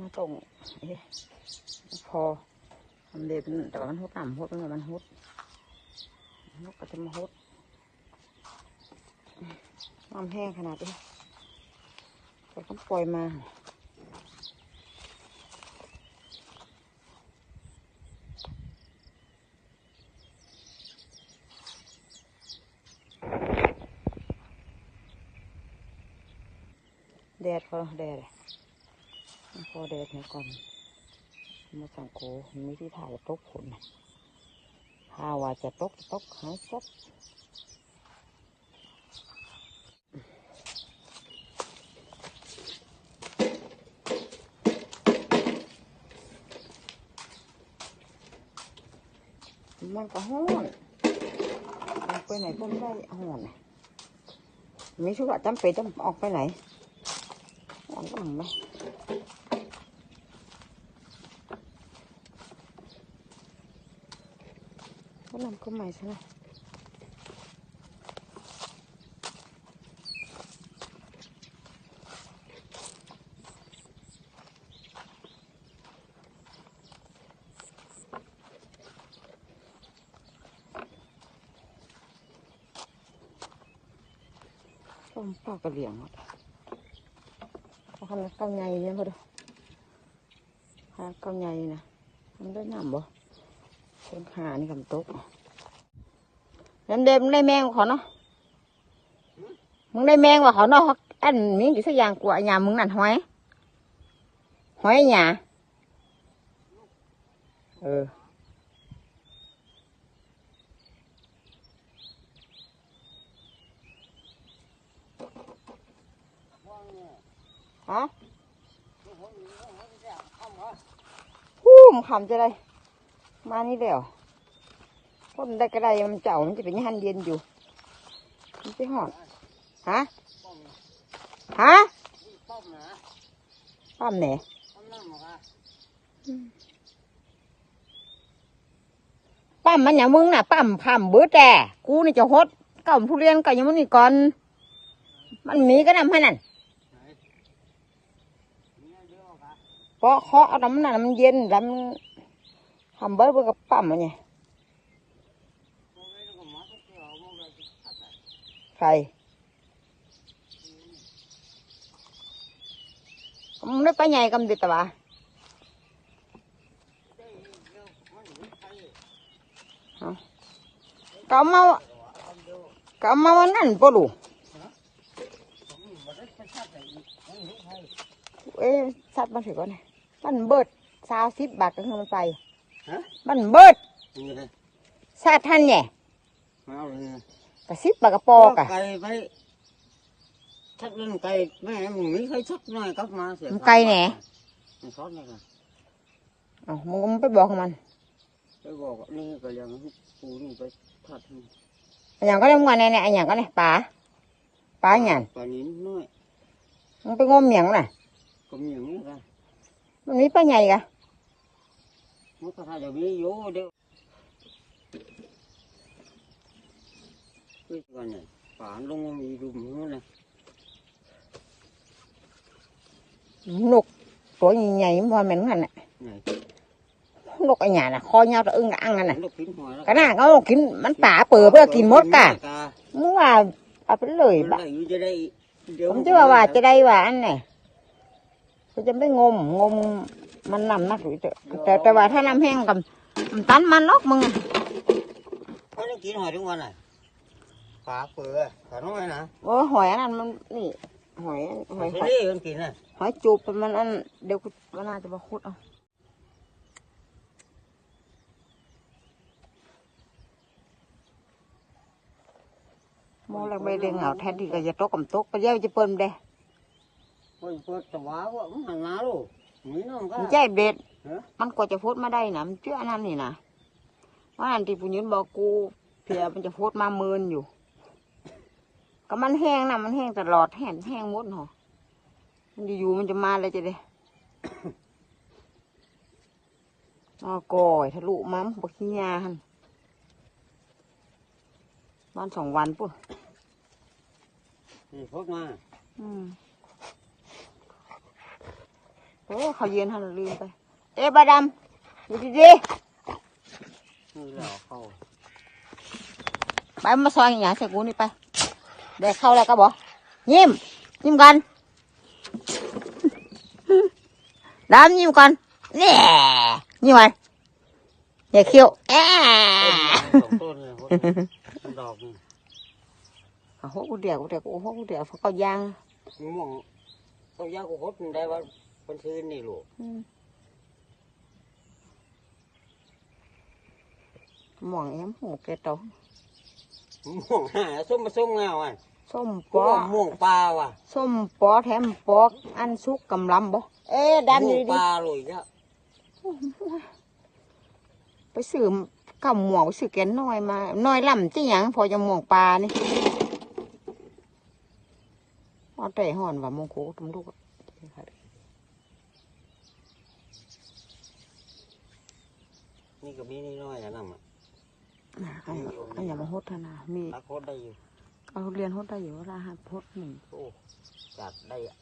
มาตรงเอ๊ะพอทำเด็เป็นแต่ว่ามันหดหนำหดเป็นแบบมันหดนกก็จะมาหดน้ำแห้งขนาดนี้ก็ต้องปล่อยมาแดดพอแดด พอแดดเนี่ยก่อน มาสังโกมีที่ถ่ายตกผลน่ะถ้าว่าจะตกตกหายซับมันก็ห้อนไปไหนก็ไม่ได้ห้อนไม่ชัวร์จำเป็นต้องออกไปไหนห้อนก็มึงไหมก็นำก็ใหม ซะนะต้มปลากระเหลี่ยงหมดเขาทำเก้าใหญ่ เนี่ยพอดูหาเก้าใหญ่นะมันได้น้ำบ่เชิงหานี่กำตกน้ำเดมงได้แมงกว่าเขาเนาะมึงได้แมงกว่าเขาเนาะอันมีกี่สักอย่างกว่าอย่ามึงนั่นหอยหอยหยาเออฮะฮู้มนขำจะได้ มานี่แล้วต้นได้กระไดมันเจ้ามันจะเป็นยันเย็นอยู่ มันจะหอดฮะฮะต้มนะป้ามแหน่ต้อคะปั้มมันอย่ามึงน่ะปั้มคำเบิดแต่กูนี่จะฮดก่าทุเรียนก็ยังมันนี่ก่อน มันมีก็นำให้นั่นเพราะเคาะเอาน้ำนั่นมันเย็นแล้วมัน ทำเบิดเบิดกับปั้มมันไง พวกนี้ก็มาสักเดียวมันก็จะขัดใจ ใครมึงได้ไปใหญ่กำดิตะวะ ได้เยอะมันไม่ใช่ ก็เอามา อันเดียว ก็เอามาวันนั่นปะลูก ผมไม่ได้ไปขัดใจอีกมันไม่ใช่ เอ้ยสัตว์มาถือก่อนนะมันเบิดสาวสิบบาทก็คือมันไป ฮะ มันเบิดนี่เลยสัตว์ท่านเนี่ยมาเอาเลยกระสิบบาทกระปอกอะไก่ไปชักเล่นไก่แม่มึงไม่เคยชักหน่อยกลับมาเสียมันไกลแหน่มันซอสเนี่ยค่ะเอ้ามึงก็ไม่ไปบอกมันไปบอกว่านี่ก็ยังปูนี่ไปทัดให้อันอย่างก็ได้มึงว่าเนี่ยเนี่ยอันอย่างก็เนี่ยป่าป่าอย่างปลานิ้นน้อยมึงไปงมอย่างน่ะก็มีอย่างนี้ค่ะมันมีปลาใหญ่กะ มันก็ถ้าจะมีอยู่เดี๋ยวคือกันเนี่ยป่านลงมามีรุมนู้นเลยนกตัวใหญ่ๆมันว่าเหม็นกันน่ะไหนนกไอ้หยาน่ะคอยาวตะอึ้งกะอังกันน่ะลูกกินหอยแล้วก็น่าเขากินมันป่าเปิดเพื่อกินมดกะมึงว่าเอาไปเลยบะได้อยู่จะได้เดี๋ยวผมจะว่าว่าจะได้ว่าอันไหนเขาจะไม่งมงมมันนำนักหรือเถอะแต่แต่ว่าถ้าน้ำแห้งกับมันตันมันนกมึงเขาจะกินหอยทุกวันอะปลาเปลือกขาน้อยนะโอ้หอยอันนั้นมันนี่หอยอันหอยไปหอยนี่มันกินอะหอยจูบมันอันเดี๋ยวกูมันน่าจะมาคุดเอาโมลักใบเด้งเอาแทนที่ก็จะตกกับตกไปเดี๋ยวจะเปิ่มเด้โอ้ยเปิดตะวาวะมันหันหน้าลูก มีน้องก็ มันใจเบ็ด ฮะ มันกว่าจะพุดมาได้นะมันเชื่ออันนั้นนี่นะว่าอันที่ผู้หญิงบอกกูเพียมันจะพุดมาเมินอยู่ ก็มันแห้งนะมันแห้งตลอดแห้งแห้งหมดหรอมันอยู่ๆมันจะมาเลยจะได้ อ๋อกอยทะลุมั้มบักขี้ยาหันวันสองวันปุ่นนี่พบมาอืม โอ้เขาเย็นหันลืมไป เอ๊ะบาดำอยู่ดีนี่แหละเข้าๆไปมาซอยอย่างใส่กูนี่ไปเด็กเข้าแล้วก็บอกยิ้มยิ้มกันดำยิ้มกันเนี่ยยิ้มไปอย่าเคี้ยวแอะต้นสองต้นเลยต้นดอกนี่โอ้โหกูเดียวกูเดียวโอ้โหกูเดียวเขายางมะม่วงตัวยากูคดมันได้ว่า เป็นซื้อนี่ลูกอืมหม่องแอมหูแกโตมะม่วงหาส้มมาส้มเงาอะส้มปปอมะม่วงปลาว่ะส้มปอแถมปอกอันสุกกำลำบ่เอ๊ะดันมะอม่วยู่งปดีลาเลยจ้ะๆไปซื้อกับหมวกไปซื้อแกนน้อยมาน้อยลำที่หยังพอจะหมวงปลานี่เอาแต่ห่อนว่ามงโคตุ้มลูกอะ นี่ก็มีนี่น้อยนะนั่นอะน่ะอันอันอย่ามาโหดธนามีตักคดได้อยู่ เอาเรียนโหดได้อยู่เวลาหัดโหดหนึ่งโอ้จัดได้อะ